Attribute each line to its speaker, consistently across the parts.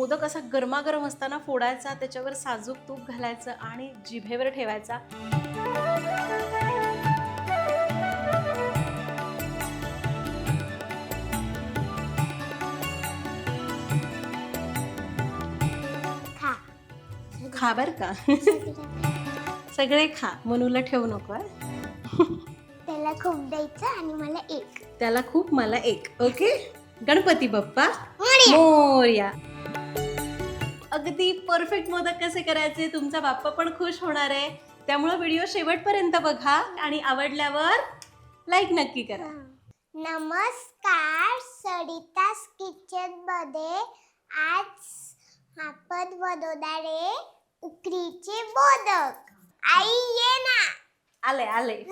Speaker 1: मोदक असा गरमागरम असताना फोडायचा त्याच्यावर साजूक तूप घालायचं आणि जिभेवर ठेवायचा.
Speaker 2: खा.
Speaker 1: खा बर का. सगळे खा. मनूला ठेवू नको.
Speaker 2: त्याला खूप द्यायचं आणि मला एक.
Speaker 1: त्याला खूप मला एक. ओके? गणपती बाप्पा.
Speaker 2: मोरया.
Speaker 1: अगदी परफेक्ट मोदक कसे करायचे? तुमचा बाप्पा पण खुश होणार आहे. त्यामुळे व्हिडिओ शेवटपर्यंत बघा आणि आवडल्यावर लाईक नक्की करा.
Speaker 2: नमस्कार सरितास किचनमध्ये आज आपण बनवणार आहे उकडीचे मोदक. आई ये ना.
Speaker 1: आले आले.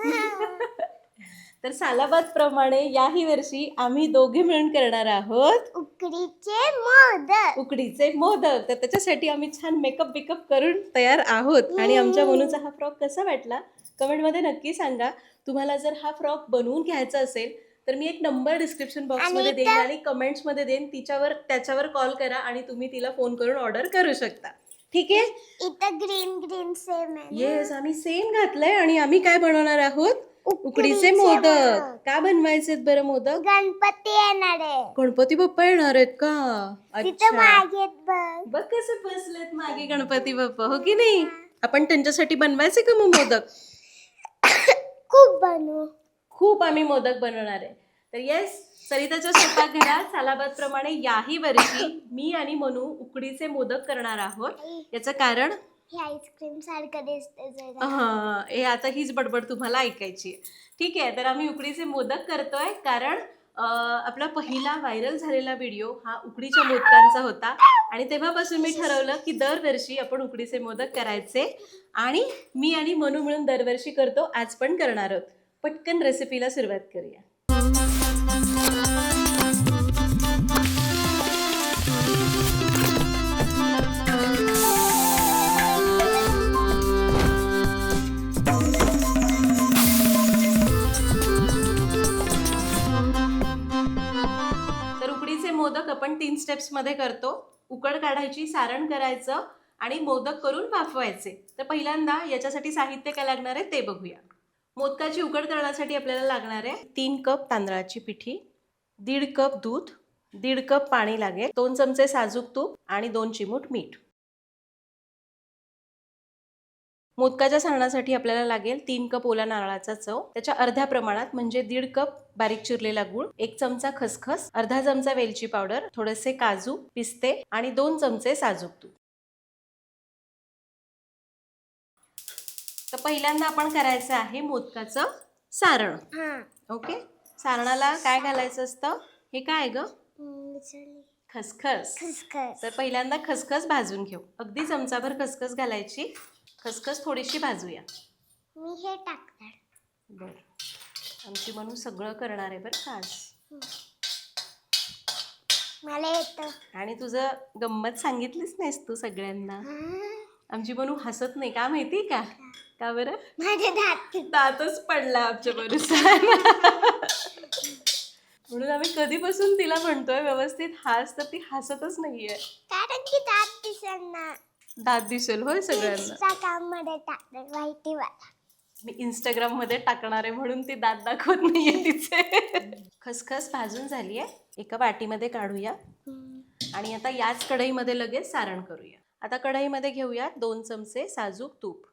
Speaker 1: तर सालाबाद प्रमाणे याही वर्षी आम्ही दोघे मिळून करणार आहोत
Speaker 2: उकडीचे मोदक.
Speaker 1: उकडीचे मोदक. तर त्याच्यासाठी आम्ही छान मेकअप बिकअप करून तयार आहोत. आणि आमच्या मनूचा हा फ्रॉक कसा वाटला? कमेंटमध्ये नक्की सांगा. तुम्हाला जर हा फ्रॉक बनवून घ्यायचा असेल तर मी एक नंबर डिस्क्रिप्शन बॉक्समध्ये देईन आणि कमेंट्समध्ये देईन. तिच्यावर त्याच्यावर कॉल करा आणि तुम्ही तिला फोन करून ऑर्डर करू शकता. ठीक आहे?
Speaker 2: इथं ग्रीन ग्रीन सेम आहे?
Speaker 1: येस आम्ही सेम घातलंय आणि आम्ही काय बनवणार आहोत? उकडीचे मोदक. का बनवायचे बरं मोदक?
Speaker 2: गणपती येणार आहे.
Speaker 1: गणपती बाप्पा येणार आहेत का?
Speaker 2: तिथं
Speaker 1: अच्छा.
Speaker 2: मागे बघ.
Speaker 1: बघ कसे बसलेत मागे गणपती बाप्पा हो की नाही? आपण त्यांच्यासाठी बनवायचे का मग मोदक?
Speaker 2: खूप बनवू.
Speaker 1: खूप आम्ही मोदक बनवणार आहे. तर येस सरिताच्या स्वयंपाकघरात सालाबाद प्रमाणे याही वर्षी मी आणि मनू उकडीचे मोदक करणार आहोत. याचं कारण
Speaker 2: हे आईस्क्रीम सारखं दिसते जरा.
Speaker 1: हा हे आता हीच बडबड तुम्हाला ऐकायची आहे. ठीक आहे तर आम्ही उकडीचे मोदक करतोय कारण आपला पहिला व्हायरल झालेला व्हिडिओ हा उकडीच्या मोदकांचा होता. आणि तेव्हापासून मी ठरवलं की दरवर्षी आपण उकडीचे मोदक करायचे. आणि मी आणि मनू मिळून दरवर्षी करतो आज पण करणार आहोत. पटकन रेसिपीला सुरुवात करूया. स्टेप्समध्ये करतो. उकड काढायची सारण करायचं आणि मोदक करून वाफवायचे. तर पहिल्यांदा याच्यासाठी साहित्य काय लागणार आहे ते बघूया. मोदकाची उकड करण्यासाठी आपल्याला लागणार आहे तीन कप तांदळाची पिठी दीड कप दूध दीड कप पाणी लागेल दोन चमचे साजूक तूप आणि दोन चिमूट मीठ. मोदकाच्या सारणासाठी आपल्याला लागेल तीन कप ओला नारळाचा चव. त्याच्या अर्ध्या प्रमाणात म्हणजे दीड कप बारीक चिरलेला गूळ एक चमचा खसखस अर्धा चमचा वेलची पावडर थोडेसे काजू पिस्ते आणि दोन चमचे साजूक तूप. तर पहिल्यांदा आपण करायचं आहे मोदकाचं सारण.
Speaker 2: हा.
Speaker 1: ओके? सारणाला काय घालायचं असतं? हे काय ग? खसखस. तर पहिल्यांदा खसखस भाजून घेऊ. अगदी चमचाभर खसखस घालायची. खसखस थोडीशी भाजूया.
Speaker 2: मी हे टाकणार.
Speaker 1: बरं. आमची म्हणून सगळं करणार आहे बरं आज?
Speaker 2: मला येतं.
Speaker 1: आणि तुझं गंमत सांगितलीच नाहीस तू सगळ्यांना. आमची बनू हसत नाही का माहिती का? का बरं?
Speaker 2: माझे दात
Speaker 1: दातच पडला आमच्या बरोबर म्हणून आम्ही कधीपासून तिला म्हणतोय व्यवस्थित हास तर ती हसतच नाहीये.
Speaker 2: कारण की दात दिसणार
Speaker 1: दात दिसेल होय सगळ्यांना.
Speaker 2: इंस्टाग्राममध्ये टाकणार माहिती मला
Speaker 1: मी इंस्टाग्राममध्ये टाकणार आहे म्हणून ती दात दाखवत नाहीये तिचे. खसखस भाजून झाली आहे. एका वाटीमध्ये काढूया. आणि आता याच कढईमध्ये लगेच सारण करूया. आता कढईमध्ये घेऊया दोन चमचे साजूक तूप.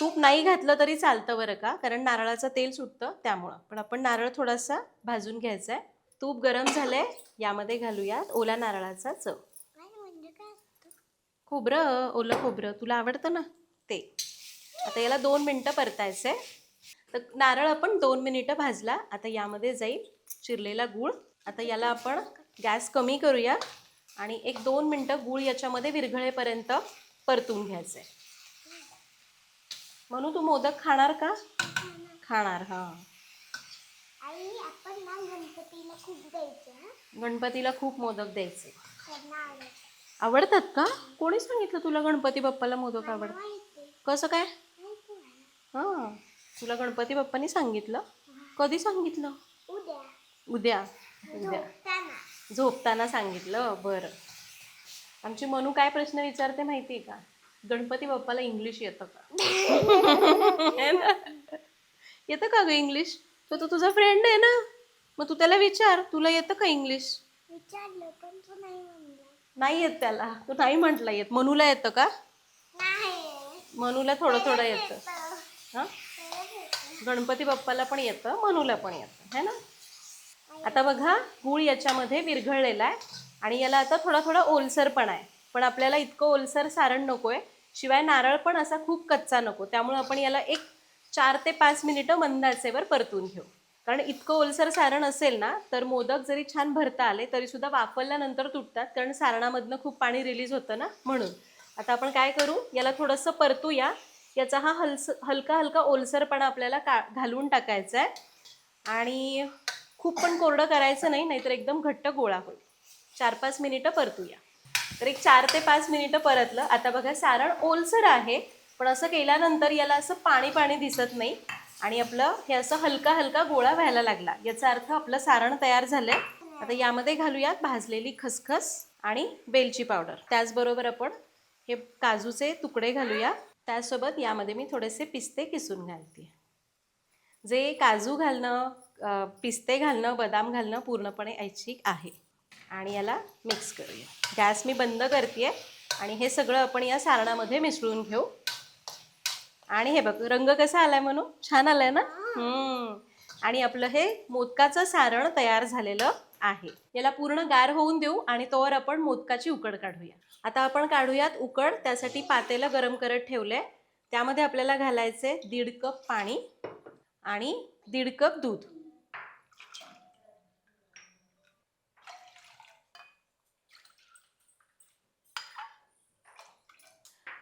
Speaker 1: तूप नाही घातलं तरी चालतं बरं का? कारण नारळाचं तेल सुटतं त्यामुळं. पण आपण नारळ थोडासा भाजून घ्यायचा आहे तूप गरम झालंय. यामध्ये घालूयात ओल्या नारळाचा चव
Speaker 2: काय म्हणजे काय असतं?
Speaker 1: खोबरं ओलं खोबरं तुला आवडतं ना? ते. आता याला दोन मिनटं परतायचं आहे तर नारळ आपण दोन मिनिटं भाजला. आता यामध्ये जाईल चिरलेला गूळ. आता याला आपण गॅस कमी करूया आणि एक दोन मिनटं गूळ याच्यामध्ये विरघळेपर्यंत परतून घ्यायचं आहे म्हणून तू मोदक खाणार का? खाणार हां.
Speaker 2: गणपतीला खूप द्यायचं
Speaker 1: गणपतीला खूप मोदक द्यायचे. आवडतात का? कोणी सांगितलं तुला गणपती बाप्पाला मोदक आवडतात
Speaker 2: माहिती
Speaker 1: कसं काय?
Speaker 2: माहिती.
Speaker 1: हां तुला गणपती बाप्पानी सांगितलं? कधी सांगितलं?
Speaker 2: उद्या.
Speaker 1: उद्या.
Speaker 2: झोपताना
Speaker 1: सांगितलं बरं. आमची मनू काय प्रश्न विचारते माहितीये का? गणपती बाप्पाला इंग्लिश येतं का? येतं का ग इंग्लिश? तो तो तुझा फ्रेंड आहे ना. मग तू त्याला विचार तुला येतं का इंग्लिश?
Speaker 2: विचारलं पण तू नाही
Speaker 1: नाही येत त्याला. तू नाही म्हटला येत. मनूला येतं का? मनूला थोडं थोडं येतं. हां? गणपती बाप्पाला पण येतं मनूला पण येतं. है ना? आता बघा गूळ याच्यामध्ये विरघळलेला आहे आणि याला आता थोडा थोडा ओलसर पण आहे. पण आपल्याला इतकं ओलसर सारण नको आहे शिवाय नारळ पण असा खूप कच्चा नको. त्यामुळे आपण याला एक चार ते पाच मिनिटं मंदाचेवर परतून घेऊ. कारण इतकं ओलसर सारण असेल ना तर मोदक जरी छान भरता आले तरी सुद्धा वापरल्यानंतर तुटतात. कारण सारणामधनं खूप पाणी रिलीज होतं ना म्हणून. आता आपण काय करू? याला थोडंसं परतूया. याचा हा हलस हलका हलका ओलसरपणा आपल्याला का घालून टाकायचा आहे. आणि खूप पण कोरडं करायचं नाही नाहीतर एकदम घट्ट गोळा होईल. चार पाच मिनिटं परतूया. तर एक चार ते पाच मिनिटं परतलं. आता बघा सारण ओलसर आहे पण असं केल्यानंतर याला असं पाणी पाणी दिसत नाही. आणि आपलं हे असं हलका हलका गोळा व्हायला लागला. याचा अर्थ आपलं सारण तयार झालंय. आता यामध्ये घालूयात भाजलेली खसखस आणि वेलची पावडर. त्याचबरोबर आपण हे काजूचे तुकडे घालूया. त्यासोबत यामध्ये मी थोडेसे पिस्ते किसून घालते. जे काजू घालणं पिस्ते घालणं बदाम घालणं पूर्णपणे ऐच्छिक आहे. आणि याला मिक्स करूया. गॅस मी बंद करते आणि हे सगळं आपण या सारणामध्ये मिसळून घेऊ. आणि हे बघ रंग कसा आलाय म्हणून छान आलाय ना? हम्म. आणि आपलं हे मोदकाचं सारण तयार झालेलं आहे. याला पूर्ण गार होऊन देऊ आणि तोवर आपण मोदकाची उकड काढूया. आता आपण काढूयात उकड त्यासाठी पातेलं गरम करत ठेवलंय. त्यामध्ये आपल्याला घालायचे दीड कप पाणी आणि दीड कप दूध.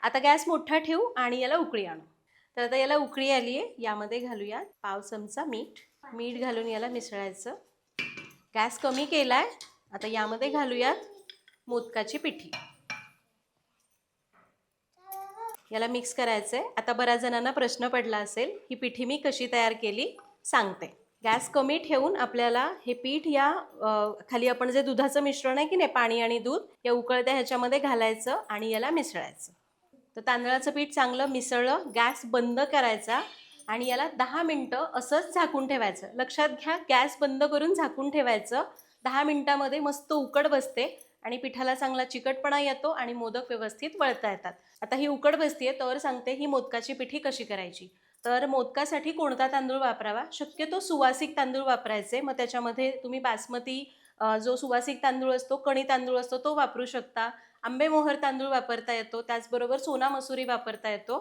Speaker 1: आता गॅस मोठा ठेवू आणि याला उकळी आणू. तर आता याला उकळी आली आहे. यामध्ये घालूया पाव चमचा मीठ. मीठ घालून याला मिसळायचं. गॅस कमी केला आहे आता यामध्ये घालूयात मोदकाची पिठी. याला मिक्स करायचं आहे आता बऱ्याच जणांना प्रश्न पडला असेल ही पिठी मी कशी तयार केली? सांगते. गॅस कमी ठेवून आपल्याला हे पीठ या खाली आपण जे दुधाचं मिश्रण आहे की नाही पाणी आणि दूध या उकळत्या ह्याच्यामध्ये घालायचं आणि याला मिसळायचं. तर तांदळाचं पीठ चांगलं मिसळलं गॅस बंद करायचा आणि याला दहा मिनटं असंच झाकून ठेवायचं. लक्षात घ्या गॅस बंद करून झाकून ठेवायचं. दहा मिनटामध्ये मस्त उकड बसते आणि पिठाला चांगला चिकटपणा येतो आणि मोदक व्यवस्थित वळता येतात. आता ही उकड बसते तर सांगते ही मोदकाची पिठी कशी करायची. तर मोदकासाठी कोणता तांदूळ वापरावा? शक्यतो सुवासिक तांदूळ वापरायचे. मग त्याच्यामध्ये तुम्ही बासमती जो सुवासिक तांदूळ असतो कणी तांदूळ असतो तो वापरू शकता. आंबेमोहर तांदूळ वापरता येतो त्याचबरोबर सोना मसुरी वापरता येतो.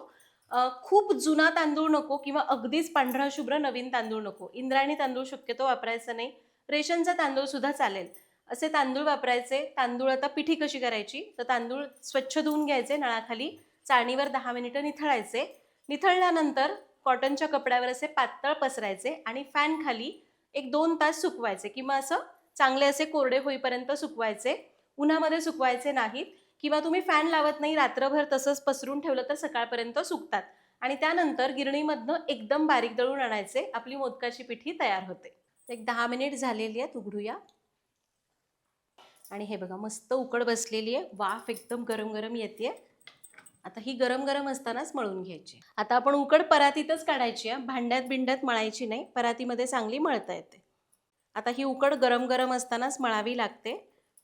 Speaker 1: खूप जुना तांदूळ नको किंवा अगदीच पांढरा शुभ्र नवीन तांदूळ नको. इंद्रायणी तांदूळ शक्यतो वापरायचा नाही. रेशनचा तांदूळ सुद्धा चालेल. असे तांदूळ वापरायचे. तांदूळ आता पिठी कशी करायची? तर तांदूळ स्वच्छ धुवून घ्यायचे नळाखाली चाळणीवर दहा मिनिटं निथळायचे. निथळल्यानंतर कॉटनच्या कपड्यावर असे पातळ पसरायचे आणि फॅनखाली एक दोन तास सुकवायचे. किंवा असं चांगले असे कोरडे होईपर्यंत सुकवायचे. उन्हामध्ये सुकवायचे नाहीत किंवा तुम्ही फॅन लावत नाही रात्रभर तसंच पसरून ठेवलं तर सकाळपर्यंत सुकतात. आणि त्यानंतर गिरणीमधनं एकदम बारीक दळून आणायचे. आपली मोदकाची पिठी तयार होते. एक दहा मिनिट झालेली आहेत उघडूया. आणि हे बघा मस्त उकड बसलेली आहे. वाफ एकदम गरम गरम येते आता ही गरम गरम असतानाच मळून घ्यायची. आता आपण उकड परातीतच काढायची आहे. भांड्यात बिंड्यात मळायची नाही. परातीमध्ये चांगली मळता येते. आता ही उकड गरम गरम असतानाच मळावी लागते.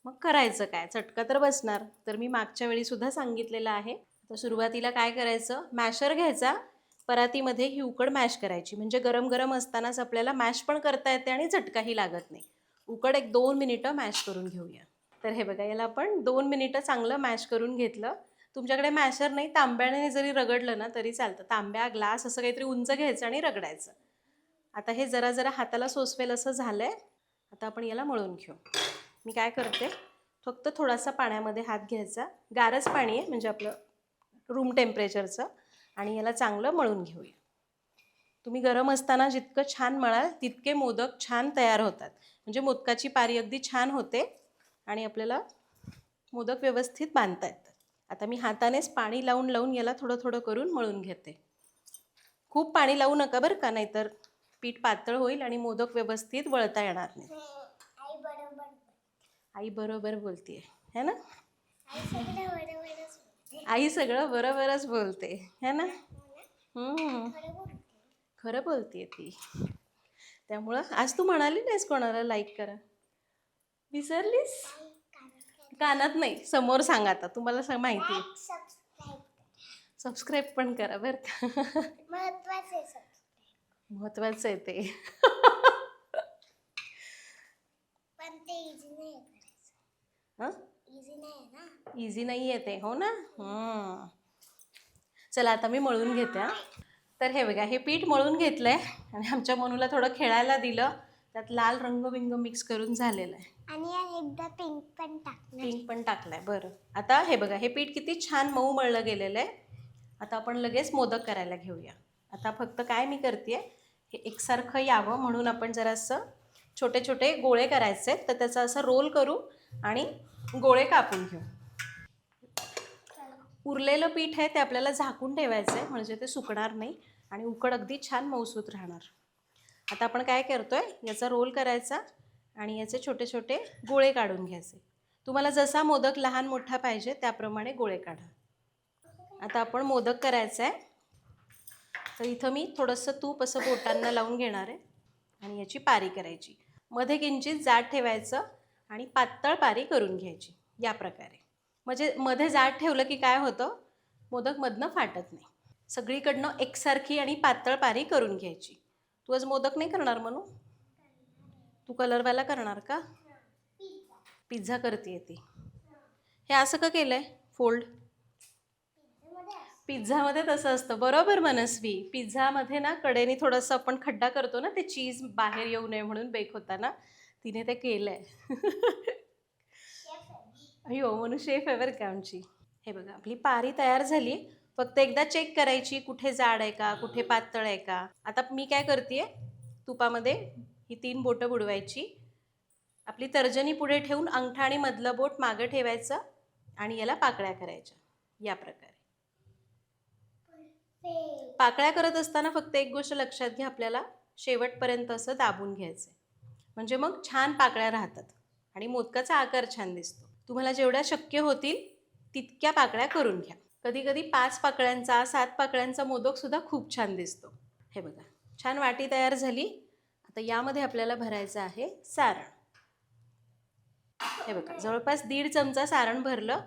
Speaker 1: मग करायचं काय? चटका तर बसणार. तर मी मागच्या वेळी सुद्धा सांगितलेलं आहे. तर सुरुवातीला काय करायचं? मॅशर घ्यायचा. परातीमध्ये ही उकड मॅश करायची. म्हणजे गरम गरम असतानाच आपल्याला मॅश पण करता येते आणि झटकाही लागत नाही. उकड एक दोन मिनिटं मॅश करून घेऊया. तर हे बघा याला आपण दोन मिनिटं चांगलं मॅश करून घेतलं. तुमच्याकडे मॅशर नाही तांब्याने जरी रगडलं ना तरी चालतं. तांब्या ग्लास असं काहीतरी उंच घ्यायचं आणि रगडायचं. आता हे जरा जरा हाताला सोसवेल असं झालं आहे आता आपण याला मळून घेऊ. मी काय करते फक्त थोडासा पाण्यामध्ये हात घ्यायचा. गारच पाणी आहे म्हणजे आपलं रूम टेम्परेचरचं आणि याला चांगलं मळून घेऊया. तुम्ही गरम असताना जितकं छान मळाल तितके मोदक छान तयार होतात. म्हणजे मोदकाची पारी अगदी छान होते आणि आपल्याला मोदक व्यवस्थित बांधता येतात. आता मी हातानेच पाणी लावून लावून याला थोडं थोडं करून मळून घेते. खूप पाणी लावू नका बरं का नाहीतर पीठ पातळ होईल आणि मोदक व्यवस्थित वळता येणार नाही
Speaker 2: आई बरोबर
Speaker 1: बोलतीये है ना?
Speaker 2: आई सगळं बरोबरच बोलते.
Speaker 1: बोलते है ना?
Speaker 2: हो खरं बोलते.
Speaker 1: बोलते ती. त्यामुळं आज तू म्हणाली नाहीस कोणाला लाईक करा. विसरलीस?
Speaker 2: कानात
Speaker 1: नाही समोर सांग आता. तुम्हाला स- माहिती. सबस्क्राईब पण करा बरं का.
Speaker 2: महत्वाचं आहे
Speaker 1: ते
Speaker 2: पण ते इझी नाही आहे करायचं
Speaker 1: हां
Speaker 2: इझी नाही आहे ना
Speaker 1: इझी नाही आहे ते हो ना. चला आता मी मळून घेते. तर हे बघा हे पीठ मळून घेतलंय आणि आमच्या मनूला थोडं खेळायला दिलं. त्यात लाल रंग बिंग मिक्स करून झालेलं आहे.
Speaker 2: आणि एकदा पिंक पण टाकणार.
Speaker 1: पिंक पण टाकलाय बरं. आता हे बघा हे पीठ किती छान मऊ मळलं गेलेलं आहे. आता आपण लगेच मोदक करायला घेऊया. आता फक्त काय मी करते हे एकसारखं यावं म्हणून आपण जरासं छोटे छोटे गोळे करायचे तर त्याचा असं रोल करू आणि गोळे कापून घेऊ. उरलेलं पीठ आहे ते आपल्याला झाकून ठेवायचं आहे म्हणजे ते सुकणार नाही आणि उकड अगदी छान मऊसूत राहणार. आता आपण काय करतो आहे याचा रोल करायचा आणि याचे छोटे छोटे गोळे काढून घ्यायचे. तुम्हाला जसा मोदक लहान मोठा पाहिजे त्याप्रमाणे गोळे काढा. आता आपण मोदक करायचा आहे. तर इथं मी थोडंसं तूप असं बोटांना लावून घेणार आहे आणि याची पारी करायची. मध्ये किंचित जाड ठेवायचं आणि पातळ पारी करून घ्यायची या प्रकारे. म्हणजे मध्ये जाड ठेवलं की काय होतं? मोदक मधनं फाटत नाही. सगळीकडनं एकसारखी आणि पातळ पारी करून घ्यायची. तू आज मोदक नाही करणार म्हणू तू कलरवाला करणार का? पिझ्झा करते ती. हे असं का केलं आहे फोल्ड पिझ्झामध्ये तसं असतं. बरोबर मनस्वी. पिझ्झामध्ये ना कडेने थोडंसं आपण खड्डा करतो ना ते चीज बाहेर येऊ नये म्हणून बेक होताना तिने ते केलं आहे अयो म्हणून शेफ आहे बरं का आमची. हे बघा आपली पारी तयार झाली. फक्त एकदा चेक करायची कुठे जाड आहे का कुठे पातळ आहे का. आता मी काय करते तुपामध्ये ही तीन बोटं बुडवायची. आपली तर्जनी पुढे ठेवून अंगठा आणि मधलं बोट मागं ठेवायचं आणि याला पाकळ्या करायच्या. या प्रकारे. पाकळ्या करत असताना फक्त एक गोष्ट लक्षात घ्या आपल्याला शेवटपर्यंत असं दाबून घ्यायचं म्हणजे मग छान पाकळ्या राहतात आणि मोदकाचा आकार छान दिसतो. तुम्हाला जेवढ्या शक्य होतील तितक्या पाकळ्या करून घ्या. कधी कधी पाच पाकळ्यांचा सात पाकळ्यांचा मोदकसुद्धा खूप छान दिसतो. हे बघा छान वाटी तयार झाली. आता यामध्ये आपल्याला भरायचं आहे सारण. हे बघा जवळपास दीड चमचा सारण भरलं.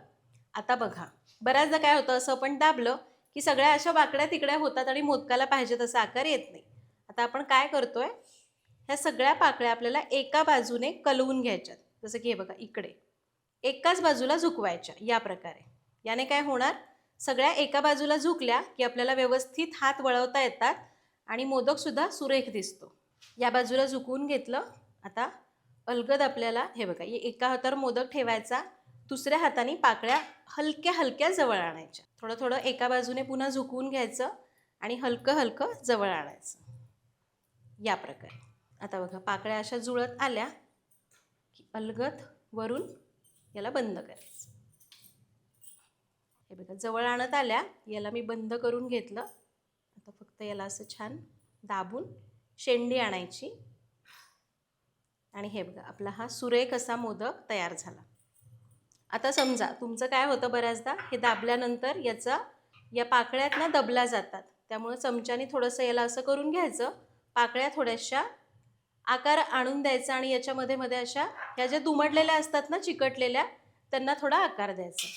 Speaker 1: आता बघा बऱ्याचदा काय होतं असं आपण दाबलं की सगळ्या अशा वाकड्या तिकड्या होतात आणि मोदकाला पाहिजे तसा आकार येत नाही. आता आपण काय करतोय ह्या सगळ्या पाकळ्या आपल्याला एका बाजूने कलवून घ्यायच्यात. जसं की हे बघा इकडे. एकाच बाजूला झुकवायच्या या प्रकारे. याने काय होणार? सगळ्या एका बाजूला झुकल्या की आपल्याला व्यवस्थित हात वळवता येतात आणि मोदकसुद्धा सुरेख दिसतो. या बाजूला झुकवून घेतलं आता अलगद आपल्याला हे बघा एका हातावर मोदक ठेवायचा दुसऱ्या हाताने पाकळ्या हलक्या हलक्या जवळ आणायच्या. थोडं थोडं एका बाजूने पुन्हा झुकवून घ्यायचं आणि हलकं हलकं जवळ आणायचं. या प्रकारे. आता बघा पाकळ्या अशा जुळत आल्या की अलगद वरून याला बंद करायचं. हे बघा जवळ आणत आल्या याला मी बंद करून घेतलं. आता फक्त याला असं छान दाबून शेंडी आणायची. आणि हे बघा आपला हा सुरेख असा मोदक तयार झाला. आता समजा तुमचं काय होतं बऱ्याचदा हे दाबल्यानंतर याचा या पाकळ्यात ना दबल्या जातात. त्यामुळं चमच्याने थोडंसं याला असं करून घ्यायचं. पाकळ्या थोड्याशा आकार आणून द्यायचा आणि याच्यामध्ये मध्ये अशा ह्या ज्या दुमडलेल्या असतात ना चिकटलेल्या त्यांना थोडा आकार द्यायचा.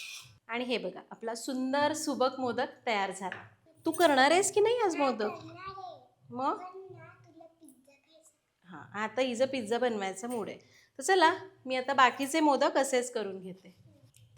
Speaker 1: आणि हे बघा आपला सुंदर सुबक मोदक तयार झाला. तू करणार आहेस की नाही आज मोदक? मग? हां आता हिजं पिझ्झा बनवायचा मूड आहे. तर चला मी आता बाकीचे मोदक असेच करून घेते.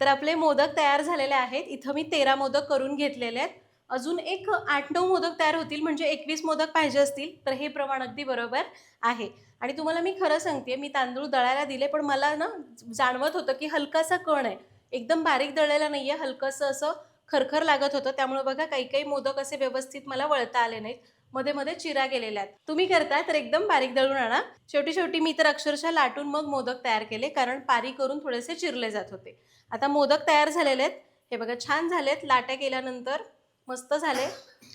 Speaker 1: तर आपले मोदक तयार झालेले आहेत. इथं मी तेरा मोदक करून घेतलेले आहेत. अजून एक आठ नऊ मोदक तयार होतील म्हणजे एकवीस मोदक पाहिजे असतील तर हे प्रमाण अगदी बरोबर आहे. आणि तुम्हाला मी खरं सांगते मी तांदूळ दळायला दिले पण मला ना जाणवत होतं की हलकासा कण आहे. एकदम बारीक दळलेला नाही आहे हलकंसं असं खरखर लागत होतं. त्यामुळे बघा काही काही मोदक असे व्यवस्थित मला वळता आले नाहीत. मध्ये मध्ये चिरा गेलेल्या आहेत. तुम्ही करता तर एकदम बारीक दळून आणा. शेवटी शेवटी मी तर अक्षरशः लाटून मग मोदक तयार केले कारण पारी करून थोडेसे चिरले जात होते. आता मोदक तयार झालेले आहेत. हे बघा छान झालेत. लाट्या केल्यानंतर मस्त झाले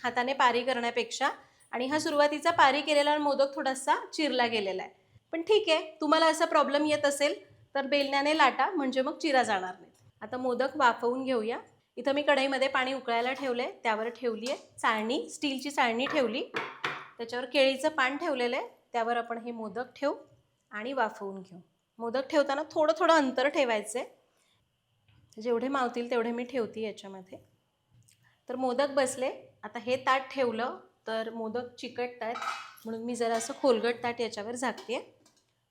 Speaker 1: हाताने पारी करण्यापेक्षा. आणि हा सुरुवातीचा पारी केलेला मोदक थोडासा चिरला गेलेला आहे. पण ठीक आहे तुम्हाला असा प्रॉब्लेम येत असेल तर बेलण्याने लाटा म्हणजे मग चिरा जाणार नाहीत. आता मोदक वाफवून घेऊया. इथं मी कढईमध्ये पाणी उकळायला ठेवलंय त्यावर ठेवली आहे चाळणी स्टीलची चाळणी ठेवली. त्याच्यावर केळीचं पान ठेवलेलं आहे त्यावर आपण हे मोदक ठेवू आणि वाफवून घेऊ. मोदक ठेवताना थोडं थोडं अंतर ठेवायचं आहे जेवढे मावतील तेवढे मी ठेवते याच्यामध्ये. तर मोदक बसले. आता हे ताट ठेवलं तर मोदक चिकटत आहेत म्हणून मी जरा असं खोलगट ताट याच्यावर झाकते.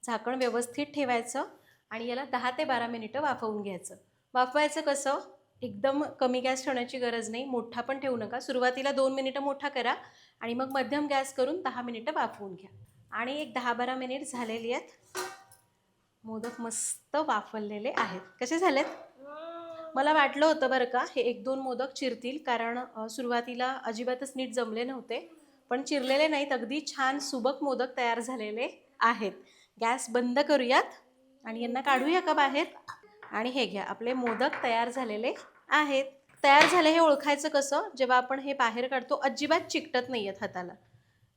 Speaker 1: झाकण व्यवस्थित ठेवायचं आणि याला दहा ते बारा मिनिटं वाफवून घ्यायचं. वाफवायचं कसं? एकदम कमी गॅस ठेवण्याची गरज नाही. मोठा पण ठेवू नका. सुरुवातीला दोन मिनिटं मोठा करा आणि मग मध्यम गॅस करून दहा मिनिटं वाफवून घ्या. आणि एक दहा बारा मिनिट झालेली आहेत. मोदक मस्त वाफवलेले आहेत. कसे झालेत? मला वाटलं होतं बरं का हे एक दोन मोदक चिरतील कारण सुरुवातीला अजिबातच नीट जमले नव्हते. पण चिरलेले नाहीत अगदी छान सुबक मोदक तयार झालेले आहेत. गॅस बंद करूयात आणि यांना काढूया का बाहेर? आणि हे घ्या आपले मोदक तयार झालेले आहेत. तयार झाले हे ओळखायचं कसं? जेव्हा आपण हे बाहेर काढतो अजिबात चिकटत नाही आहेत हाताला.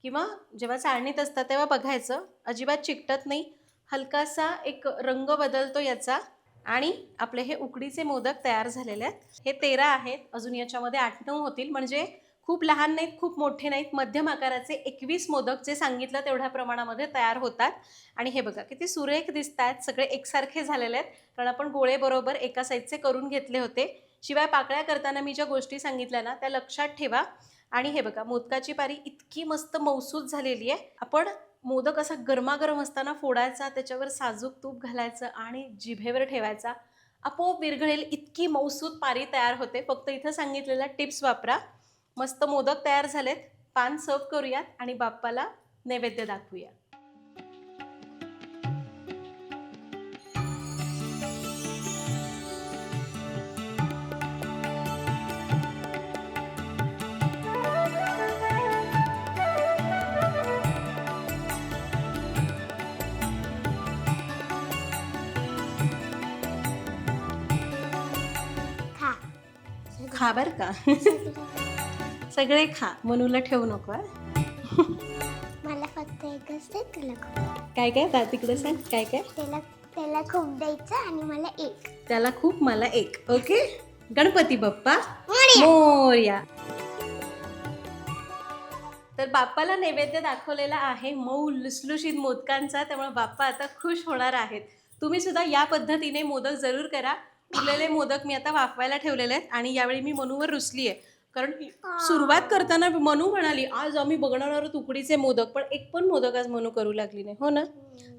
Speaker 1: किंवा जेव्हा चाळणीत असतात तेव्हा बघायचं अजिबात चिकटत नाही. हलकासा एक रंग बदलतो याचा. आणि आपले हे उकडीचे मोदक तयार झालेले आहेत. हे तेरा आहेत. अजून याच्यामध्ये आठ नऊ होतील. म्हणजे खूप लहान नाहीत खूप मोठे नाहीत. मध्यम आकाराचे एकवीस मोदक जे सांगितलं तेवढ्या प्रमाणामध्ये तयार होतात. आणि हे बघा किती सुरेख दिसत आहेत सगळे एकसारखे झालेले आहेत. कारण आपण गोळे बरोबर एका साईजचे करून घेतले होते. शिवाय पाकळ्या करताना मी ज्या गोष्टी सांगितल्या ना त्या लक्षात ठेवा. आणि हे बघा मोदकाची पारी इतकी मस्त मौसूद झालेली आहे. आपण मोदक असा गरमागरम असताना फोडायचा त्याच्यावर साजूक तूप घालायचं आणि जिभेवर ठेवायचा. आपोआप विरघळेल इतकी मौसूद पारी तयार होते. फक्त इथं सांगितलेल्या टिप्स वापरा. मस्त मोदक तयार झालेत. पान सर्व करूयात आणि बाप्पाला नैवेद्य दाखवूया.
Speaker 2: खा
Speaker 1: बर का. सगळे खा. मनूला ठेवू नको?
Speaker 2: मला फक्त एकच दे
Speaker 1: काय काय? दा तिकडे सांग. काय काय?
Speaker 2: त्याला त्याला खूप द्यायचं आणि मला एक.
Speaker 1: त्याला खूप मला एक. ओके? गणपती बाप्पा?
Speaker 2: मोरया.
Speaker 1: मोर्या. तर बाप्पाला नैवेद्य दाखवलेला आहे मऊ लुसलुशीत मोदकांचा. त्यामुळे बाप्पा आता खुश होणार आहेत. तुम्ही सुद्धा या पद्धतीने मोदक जरूर करा. उरलेले मोदक मी आता वाफवायला ठेवलेले आहेत आणि यावेळी मी मनूवर रुसली आहे कारण सुरुवात करताना मनू म्हणाली आज आम्ही बघणार आहोत उकडीचे मोदक पण एक पण मोदक आज मनू करू लागली नाही. हो ना?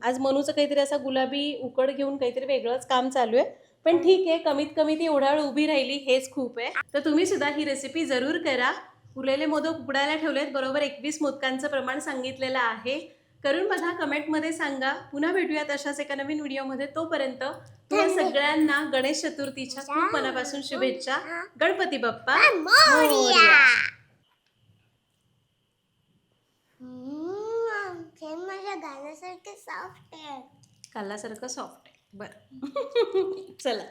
Speaker 1: आज मनूचं काहीतरी असा गुलाबी उकड घेऊन काहीतरी वेगळंच काम चालू आहे. पण ठीक आहे कमीत कमी ती एवढा वेळ उभी राहिली हेच खूप आहे. तर तुम्ही सुद्धा ही रेसिपी जरूर करा. उरलेले मोदक उकडायला ठेवलेत बरोबर एकवीस मोदकांचं प्रमाण सांगितलेलं आहे. करून बघा कमेंटमध्ये सांगा. पुन्हा भेटूयात अशाच एका नवीन व्हिडिओमध्ये. तोपर्यंत तुम्हा सगळ्यांना गणेश चतुर्थीच्या खूप मनापासून शुभेच्छा. गणपती बाप्पा
Speaker 2: हे गाण्यासारखे सॉफ्ट आहे.
Speaker 1: काल्लासारखं सॉफ्ट आहे. बरं. चला.